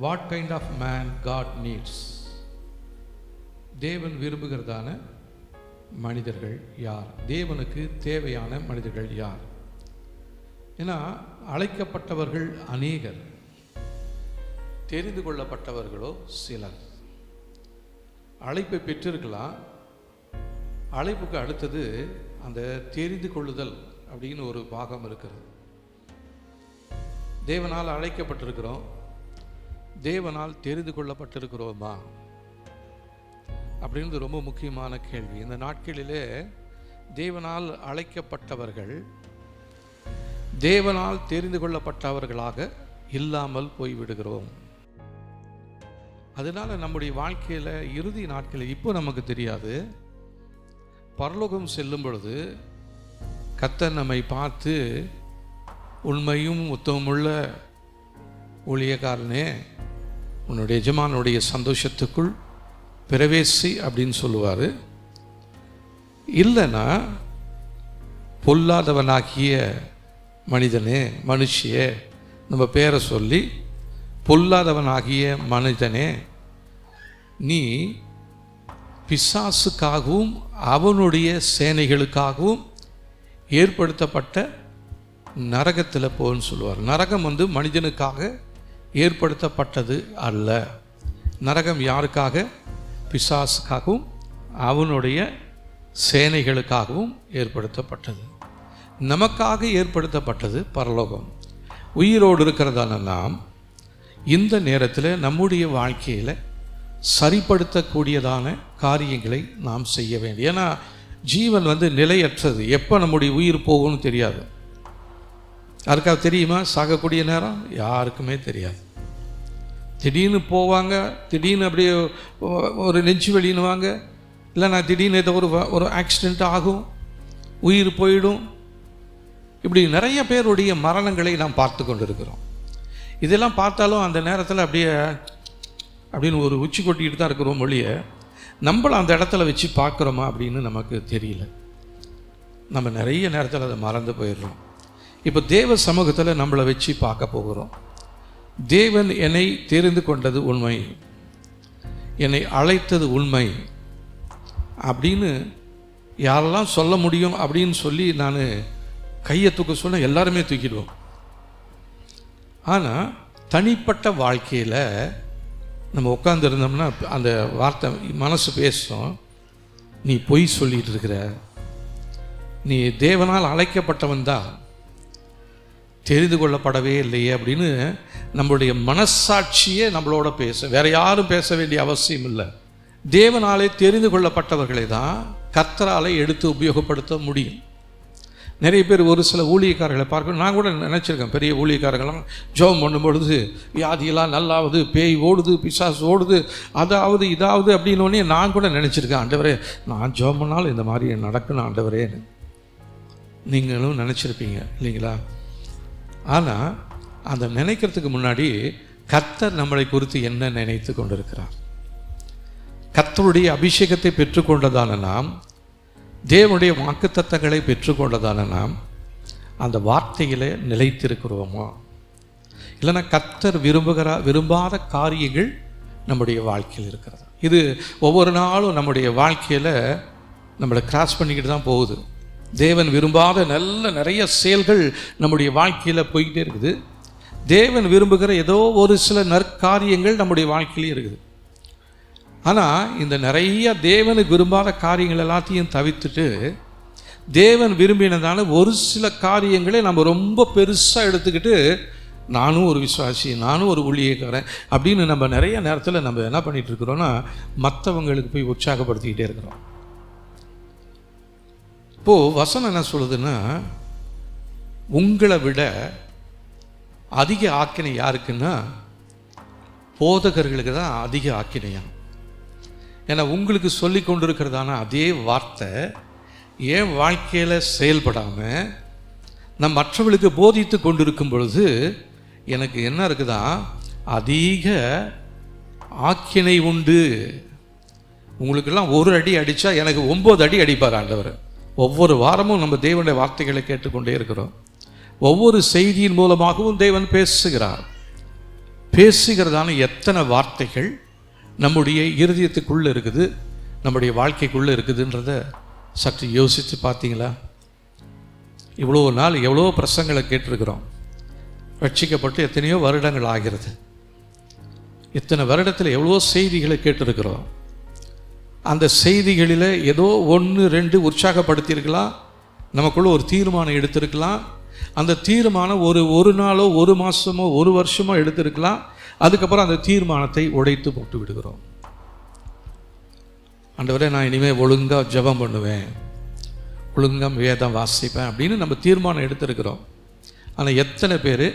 What kind of man God needs தேவன் விரும்புகிறதான மனிதர்கள் யார்? தேவனுக்கு தேவையான மனிதர்கள் யார்? ஏன்னா அழைக்கப்பட்டவர்கள் அநேகர். தெரிந்து கொள்ளப்பட்டவர்களோ சிலர். அழைப்பை பெற்றிருக்கலாம். அழைப்புக்கு அடுத்தது அந்த தெரிந்து கொள்ளுதல் அப்படின்னு ஒரு பாகம் இருக்கிறது. தேவனால் அழைக்கப்பட்டிருக்கிறோம். தேவனால் தெரிந்து கொள்ளப்பட்டிருக்கிறோமா? அப்படின்றது ரொம்ப முக்கியமான கேள்வி. இந்த நாட்களிலே தேவனால் அழைக்கப்பட்டவர்கள் தேவனால் தெரிந்து கொள்ளப்பட்டவர்களாக இல்லாமல் போய்விடுகிறோம். அதனால் நம்முடைய வாழ்க்கையில் இறுதி நாட்களில் இப்போ நமக்கு தெரியாது. பரலோகம் செல்லும் பொழுது கத்தர் நம்மை பார்த்து உண்மையும் உத்தமுள்ள ஊழியக்காரனே உன்னுடைய எஜமானுடைய சந்தோஷத்துக்குள் பிரவேசி அப்படின்னு சொல்லுவார். இல்லைன்னா பொல்லாதவனாகிய மனிதனே மனுஷியே நம்ம பேரை சொல்லி பொல்லாதவனாகிய மனிதனே நீ பிசாசுக்காகவும் அவனுடைய சேனைகளுக்காகவும் ஏற்படுத்தப்பட்ட நரகத்தில் போன்னு சொல்லுவார். நரகம் வந்து மனிதனுக்காக ஏற்படுத்தப்பட்டது அல்ல. நரகம் யாருக்காக? பிசாசுக்காகவும் அவனுடைய சேனைகளுக்காகவும் ஏற்படுத்தப்பட்டது. நமக்காக ஏற்படுத்தப்பட்டது பரலோகம். உயிரோடு இருக்கிறதான நாம் இந்த நேரத்தில் நம்முடைய வாழ்க்கையில் சரிப்படுத்தக்கூடியதான காரியங்களை நாம் செய்ய வேண்டும். ஏன்னா ஜீவன் வந்து நிலையற்றது. எப்போ நம்முடைய உயிர் போகும்னு தெரியாது. யாருக்காவது தெரியுமா? சாகக்கூடிய நேரம் யாருக்குமே தெரியாது. திடீர்னு போவாங்க திடீர்னு அப்படியே ஒரு நெஞ்சு வெளியினுவாங்க நான் திடீர்னு ஏதோ ஒரு ஒரு ஆக்சிடெண்ட் ஆகும் உயிர் போயிடும். இப்படி நிறைய பேருடைய மரணங்களை நாம் பார்த்து கொண்டு இருக்கிறோம் இதெல்லாம் பார்த்தாலும் அந்த நேரத்தில் அப்படியே அப்படின்னு ஒரு உச்சி கொட்டிக்கிட்டு தான் இருக்கிறோம் மொழியை நம்மள அந்த இடத்துல வச்சு பார்க்குறோமா அப்படின்னு நமக்கு தெரியல. நம்ம நிறைய நேரத்தில் அதை மறந்து போயிடுறோம். இப்போ தேவ சமூகத்தில் நம்மளை வச்சு பார்க்க போகிறோம். தேவன் என்னை தெரிந்து கொண்டது உண்மை. என்னை அழைத்தது உண்மை. அப்படின்னு யாரெல்லாம் சொல்ல முடியும் அப்படின்னு சொல்லி நான் கையை தூக்க சொன்ன எல்லாருமே தூக்கிடுவோம். ஆனால் தனிப்பட்ட வாழ்க்கையில் நம்ம உட்காந்துருந்தோம்னா அந்த வார்த்தை மனசு பேசும். நீ பொய் சொல்லிகிட்டு இருக்கிற. நீ தேவனால் அழைக்கப்பட்டவன் தான். தெரிந்து கொள்ளப்படவே இல்லையே அப்படின்னு நம்மளுடைய மனசாட்சியே நம்மளோட பேச வேற யாரும் பேச வேண்டிய அவசியம் இல்லை. தேவனாலே தெரிந்து கொள்ளப்பட்டவர்களை தான் கர்த்தராலே எடுத்து உபயோகப்படுத்த முடியும். நிறைய பேர் ஒரு சில ஊழியக்காரர்களை பார்க்கணும் நான் கூட நினச்சிருக்கேன் பெரிய ஊழியக்காரர்கள்லாம் ஜெபம் பண்ணும் பொழுது வியாதியெல்லாம் நல்லாவது பேய் ஓடுது பிசாசு ஓடுது அதாவது இதாவது அப்படின்னோடனே நான் கூட நினச்சிருக்கேன் ஆண்டவரே நான் ஜெபம் பண்ணாலும் இந்த மாதிரி நடக்கணும் ஆண்டவரேன்னு நீங்களும் நினச்சிருப்பீங்க இல்லைங்களா? ஆனால் அந்த நினைக்கிறதுக்கு முன்னாடி கத்தர் நம்மளை குறித்து என்ன நினைத்து கொண்டிருக்கிறார்? கத்தருடைய அபிஷேகத்தை பெற்றுக்கொண்டதான நாம் தேவனுடைய வாக்குத்தத்தங்களை பெற்றுக்கொண்டதான நாம் அந்த வார்த்தையில் நிலைத்திருக்கிறோமா? இல்லைன்னா கத்தர் விரும்புகிறா விரும்பாத காரியங்கள் நம்முடைய வாழ்க்கையில் இருக்கிறது? இது ஒவ்வொரு நாளும் நம்முடைய வாழ்க்கையில் நம்மளை கிராஸ் பண்ணிக்கிட்டு தான் போகுது. தேவன் விரும்பாத நல்ல நிறைய செயல்கள் நம்முடைய வாழ்க்கையில் போய்கிட்டே இருக்குது. தேவன் விரும்புகிற ஏதோ ஒரு சில நற்காரியங்கள் நம்முடைய வாழ்க்கையிலே இருக்குது. ஆனால் இந்த நிறைய தேவனுக்கு விரும்பாத காரியங்கள் எல்லாத்தையும் தவிர்த்துட்டு தேவன் விரும்பினதான ஒரு சில காரியங்களை நம்ம ரொம்ப பெருசாக எடுத்துக்கிட்டு நானும் ஒரு விசுவாசி நானும் ஒரு ஊழியக்காரன் அப்படின்னு நம்ம நிறைய நேரத்தில் நம்ம என்ன பண்ணிகிட்டு இருக்கிறோன்னா மற்றவங்களுக்கு போய் உற்சாகப்படுத்திக்கிட்டே இருக்கிறோம். இப்போது வசனம் என்ன சொல்லுதுன்னா உங்களை விட அதிக ஆக்கினை யாருக்குன்னா போதகர்களுக்கு தான் அதிக ஆக்கினையாம் ஏன்னா உங்களுக்கு சொல்லி கொண்டிருக்கிறதான அதே வார்த்தை ஏன் வாழ்க்கையில் செயல்படாமல் நான் மற்றவர்களுக்கு போதித்து கொண்டிருக்கும் பொழுது எனக்கு என்ன இருக்குதா? அதிக ஆக்கினை உண்டு. உங்களுக்கெல்லாம் ஒரு அடி அடித்தா எனக்கு ஒம்பது அடி அடிப்பார் ஆண்டவர். ஒவ்வொரு வாரமும் நம்ம தேவனுடைய வார்த்தைகளை கேட்டுக்கொண்டே இருக்கிறோம். ஒவ்வொரு செய்தியின் மூலமாகவும் தேவன் பேசுகிறார். பேசுகிறதான எத்தனை வார்த்தைகள் நம்முடைய இருதயத்துக்குள்ளே இருக்குது நம்முடைய வாழ்க்கைக்குள்ளே இருக்குதுன்றத சற்று யோசித்து பார்த்தீங்களா? இவ்வளோ நாள் எவ்வளோ பிரசங்களை கேட்டிருக்கிறோம். ரட்சிக்கப்பட்டு எத்தனையோ வருடங்கள் ஆகிறது. இத்தனை வருடத்தில் எவ்வளோ செய்திகளை கேட்டிருக்கிறோம். அந்த செய்திகளில் ஏதோ ஒன்று ரெண்டு உற்சாகப்படுத்தியிருக்கலாம். நமக்குள்ள ஒரு தீர்மானம் எடுத்திருக்கலாம். அந்த தீர்மானம் ஒரு ஒரு நாளோ ஒரு மாதமோ ஒரு வருஷமோ எடுத்திருக்கலாம். அதுக்கப்புறம் அந்த தீர்மானத்தை உடைத்து போட்டு விடுகிறோம். ஆண்டவரே நான் இனிமேல் ஒழுங்காக ஜெபம் பண்ணுவேன். ஒழுங்காக வேதம் வாசிப்பேன் அப்படின்னு நம்ம தீர்மானம் எடுத்திருக்கிறோம். ஆனால் எத்தனை பேர்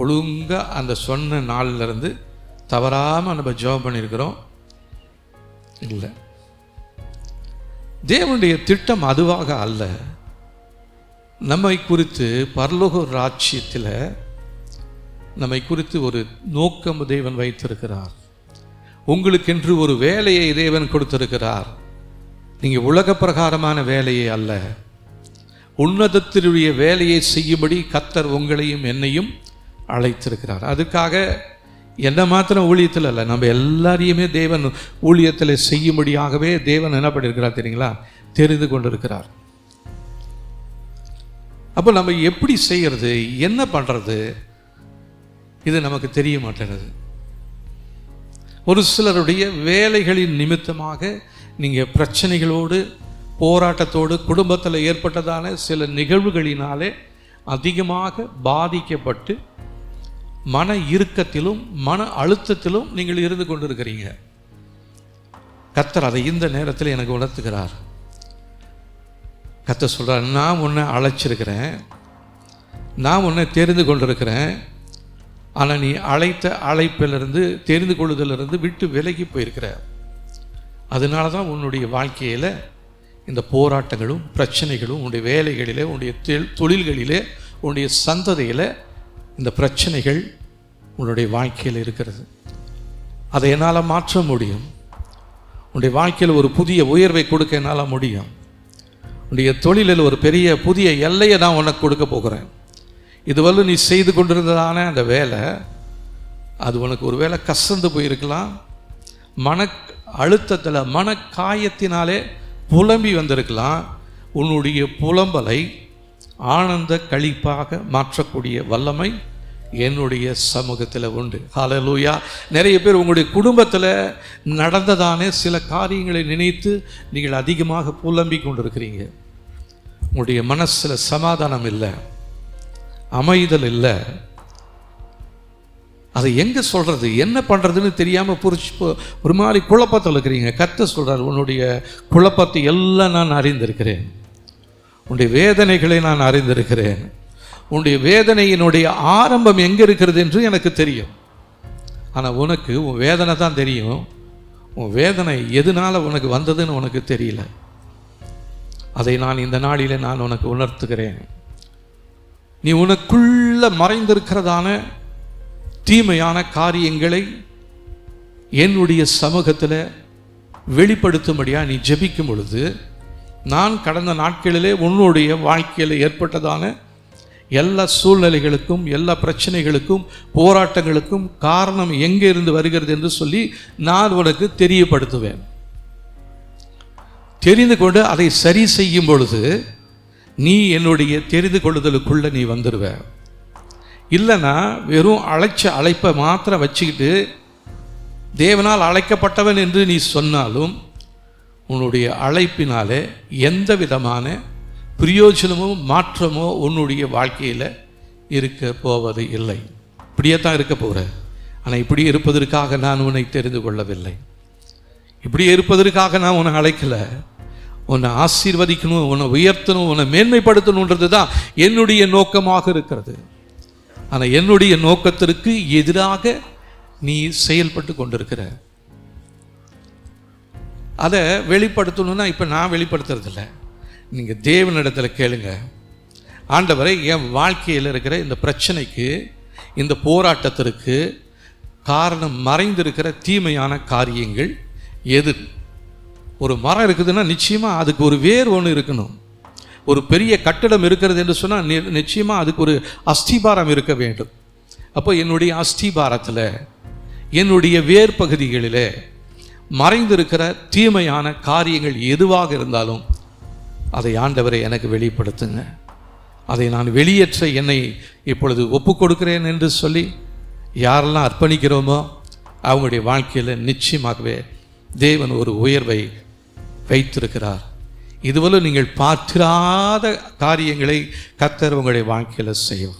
ஒழுங்காக அந்த சொன்ன நாளிலிருந்து தவறாமல் நம்ம ஜெபம் பண்ணியிருக்கிறோம்? இல்லை. தேவனுடைய திட்டம் அதுவாக அல்ல. நம்மை குறித்து பரலோக ராஜ்யத்தில் நம்மை குறித்து ஒரு நோக்கம் தேவன் வைத்திருக்கிறார். உங்களுக்கென்று ஒரு வேலையை தேவன் கொடுத்திருக்கிறார். நீங்கள் உலக பிரகாரமான வேலையை அல்ல. உன்னதத்தினுடைய வேலையை செய்யும்படி கத்தர் உங்களையும் என்னையும் அழைத்திருக்கிறார். அதுக்காக என்ன மாத்திரம் ஊழியத்தில் அல்ல நம்ம எல்லாரையுமே தேவன் ஊழியத்தில் செய்யும்படியாகவே தேவன் என்ன பண்ணியிருக்கிறார் தெரியுங்களா? தெரிந்து கொண்டிருக்கிறார். அப்போ நம்ம எப்படி செய்கிறது என்ன பண்ணுறது இது நமக்கு தெரிய மாட்டேங்குது. ஒரு சிலருடைய வேலைகளின் நிமித்தமாக நீங்கள் பிரச்சனைகளோடு போராட்டத்தோடு குடும்பத்தில் ஏற்பட்டதான சில நிகழ்வுகளினாலே அதிகமாக பாதிக்கப்பட்டு மன இறுக்கத்திலும் மன அழுத்தத்திலும் நீங்கள் இருந்து கொண்டிருக்கிறீங்க. கத்தர் அதை இந்த நேரத்தில் எனக்கு உணர்த்துகிறார். கத்தர் சொல்கிறார் நான் உன்னை அழைச்சிருக்கிறேன். நான் உன்னை தெரிந்து கொண்டிருக்கிறேன். ஆனால் நீ அழைத்த அழைப்பிலிருந்து தெரிந்து கொள்ளுதலிருந்து விட்டு விலகி போயிருக்கிற அதனால தான் உன்னுடைய வாழ்க்கையில் இந்த போராட்டங்களும் பிரச்சனைகளும் உன்னுடைய வேலைகளிலே உன்னுடைய தொழில்களிலே உன்னுடைய சந்ததியில் இந்த பிரச்சனைகள் உன்னுடைய வாழ்க்கையில் இருக்கிறது. அதை என்னால் மாற்ற முடியும். உன்னுடைய வாழ்க்கையில் ஒரு புதிய உயர்வை கொடுக்க என்னால் முடியும். உன்னுடைய தொழிலில் ஒரு பெரிய புதிய எல்லையை நான் உனக்கு கொடுக்க போகிறேன். இதுவரை நீ செய்து கொண்டிருந்ததான அந்த வேலை அது உனக்கு ஒரு வேலை கசந்து போயிருக்கலாம். மன அழுத்தத்தில் மன காயத்தினாலே புலம்பி வந்திருக்கலாம். உன்னுடைய புலம்பலை ஆனந்த கழிப்பாக மாற்றக்கூடிய வல்லமை என்னுடைய சமூகத்தில் உண்டு. ஹாலலூயா நிறைய பேர் உங்களுடைய குடும்பத்தில் நடந்ததானே சில காரியங்களை நினைத்து நீங்கள் அதிகமாக புலம்பிக் கொண்டிருக்கிறீங்க. உங்களுடைய மனசில் சமாதானம் இல்லை. அமைதல் இல்லை. அதை எங்கே சொல்கிறது என்ன பண்ணுறதுன்னு தெரியாமல் புரிச்சு ஒரு மாதிரி குழப்பத்தில் இருக்கிறீங்க. கத்த சொல்கிறார் உன்னுடைய குழப்பத்தை எல்லாம் நான் அறிந்திருக்கிறேன். உன்னுடைய வேதனைகளை நான் அறிந்திருக்கிறேன். உன்னுடைய வேதனையினுடைய ஆரம்பம் எங்கே இருக்கிறது என்று எனக்கு தெரியும். ஆனால் உனக்கு உன் வேதனை தான் தெரியும். உன் வேதனை எதனால் உனக்கு வந்ததுன்னு உனக்கு தெரியல. அதை நான் இந்த நாளில் நான் உனக்கு உணர்த்துகிறேன். நீ உனக்குள்ள மறைந்திருக்கிறதான தீமையான காரியங்களை என்னுடைய சமூகத்தில் வெளிப்படுத்தும்படியாக நீ ஜெபிக்கும் பொழுது நான் கடந்த நாட்களிலே உன்னுடைய வாழ்க்கையில் ஏற்பட்டதான எல்லா சூழ்நிலைகளுக்கும் எல்லா பிரச்சனைகளுக்கும் போராட்டங்களுக்கும் காரணம் எங்கே இருந்து வருகிறது என்று சொல்லி நான் உனக்கு தெரியப்படுத்துவேன். தெரிந்து கொண்டு அதை சரி செய்யும் பொழுது நீ என்னுடைய தெரிந்து கொள்ளுதலுக்குள்ளே நீ வந்துடுவ இல்லைன்னா வெறும் அழைச்ச அழைப்பை மாத்திரம் வச்சுக்கிட்டு தேவனால் அழைக்கப்பட்டவன் என்று நீ சொன்னாலும் உன்னுடைய அழைப்பினாலே எந்த விதமான பிரயோஜனமோ மாற்றமோ உன்னுடைய வாழ்க்கையில் இருக்க போவது இல்லை. இப்படியே தான் இருக்க போகிற ஆனால் இப்படி இருப்பதற்காக நான் உன்னை தெரிந்து கொள்ளவில்லை. இப்படி இருப்பதற்காக நான் உன்னை அழைக்கலை. உன்னை ஆசீர்வதிக்கணும் உன்னை உயர்த்தணும் உன்னை மேன்மைப்படுத்தணுன்றது தான் என்னுடைய நோக்கமாக இருக்கிறது. ஆனால் என்னுடைய நோக்கத்திற்கு எதிராக நீ செயல்பட்டு கொண்டிருக்கிற. அதை வெளிப்படுத்தணும்னா இப்போ நான் வெளிப்படுத்துறதில்லை. நீங்கள் தேவனிடத்தில் கேளுங்க. ஆண்டவரை என் வாழ்க்கையில் இருக்கிற இந்த பிரச்சனைக்கு இந்த போராட்டத்திற்கு காரணம் மறைந்திருக்கிற தீமையான காரியங்கள் எது? ஒரு மரம் இருக்குதுன்னா நிச்சயமாக அதுக்கு ஒரு வேர் ஒன்று இருக்கணும். ஒரு பெரிய கட்டடம் இருக்கிறது என்று சொன்னால் நிச்சயமாக அதுக்கு ஒரு அஸ்திபாரம் இருக்க வேண்டும். அப்போ என்னுடைய அஸ்திபாரத்தில் என்னுடைய வேர் பகுதிகளில் மறைந்திருக்கிற தீமையான காரியங்கள் எதுவாக இருந்தாலும் அதை ஆண்டவரை எனக்கு வெளிப்படுத்துங்க. அதை நான் வெளியேற்ற என்னை இப்பொழுது ஒப்பு கொடுக்கிறேன் என்று சொல்லி யாரெல்லாம் அர்ப்பணிக்கிறோமோ அவங்களுடைய வாழ்க்கையில் நிச்சயமாகவே தேவன் ஒரு உயர்வை வைத்திருக்கிறார். இதுவரை நீங்கள் பார்த்திராத காரியங்களை கத்தர் உங்களுடைய வாழ்க்கையில் செய்யும்